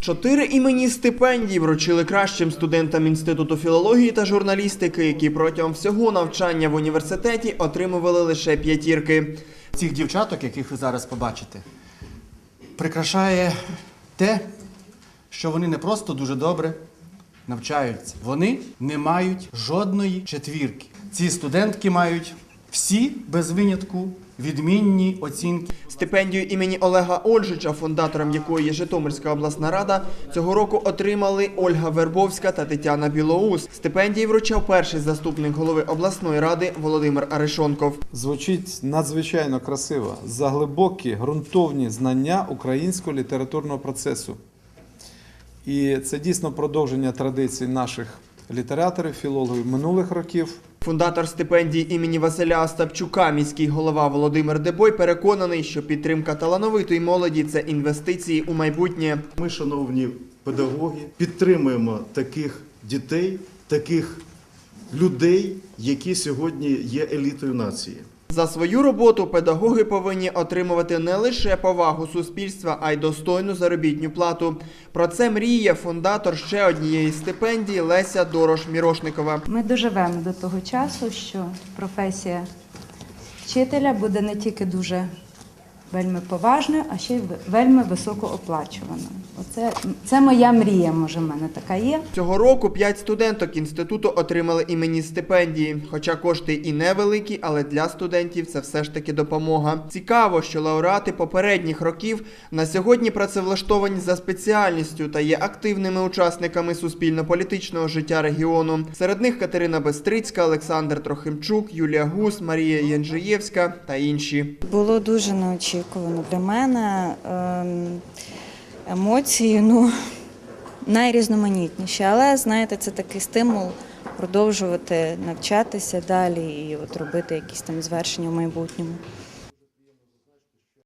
Чотири імені стипендій вручили кращим студентам Інституту філології та журналістики, які протягом всього навчання в університеті отримували лише п'ятірки. Цих дівчаток, яких ви зараз побачите, прикрашає те, що вони не просто дуже добре навчаються, вони не мають жодної четвірки. Ці студентки мають всі без винятку відмінні оцінки. Стипендію імені Олега Ольжича, фундатором якої є Житомирська обласна рада, цього року отримали Ольга Вербовська та Тетяна Білоус. Стипендії вручав перший заступник голови обласної ради Володимир Арешонков. Звучить надзвичайно красиво за глибокі ґрунтовні знання українського літературного процесу. І це дійсно продовження традицій наших літераторів, філологів минулих років. Фундатор стипендії імені Василя Остапчука, міський голова Володимир Дебой, переконаний, що підтримка талановитої молоді це інвестиції у майбутнє. Ми, шановні педагоги, підтримуємо таких дітей, таких людей, які сьогодні є елітою нації. За свою роботу педагоги повинні отримувати не лише повагу суспільства, а й достойну заробітню плату. Про це мріє фундатор ще однієї стипендії Леся Дорош Мірошникова. Ми доживемо до того часу, що професія вчителя буде не тільки дуже вельми поважною, а ще й вельми високооплачуваною. Оце це моя мрія, може, в мене така є. Цього року п'ять студенток інституту отримали іменні стипендії. Хоча кошти і невеликі, але для студентів це все ж таки допомога. Цікаво, що лауреати попередніх років на сьогодні працевлаштовані за спеціальністю та є активними учасниками суспільно-політичного життя регіону. Серед них Катерина Бестрицька, Олександр Трохимчук, Юлія Гус, Марія Янжиєвська та інші. Було дуже неочікувано для мене. Ем, Емоції, ну, найрізноманітніші, але знаєте, це такий стимул продовжувати навчатися далі і от робити якісь там звершення в майбутньому.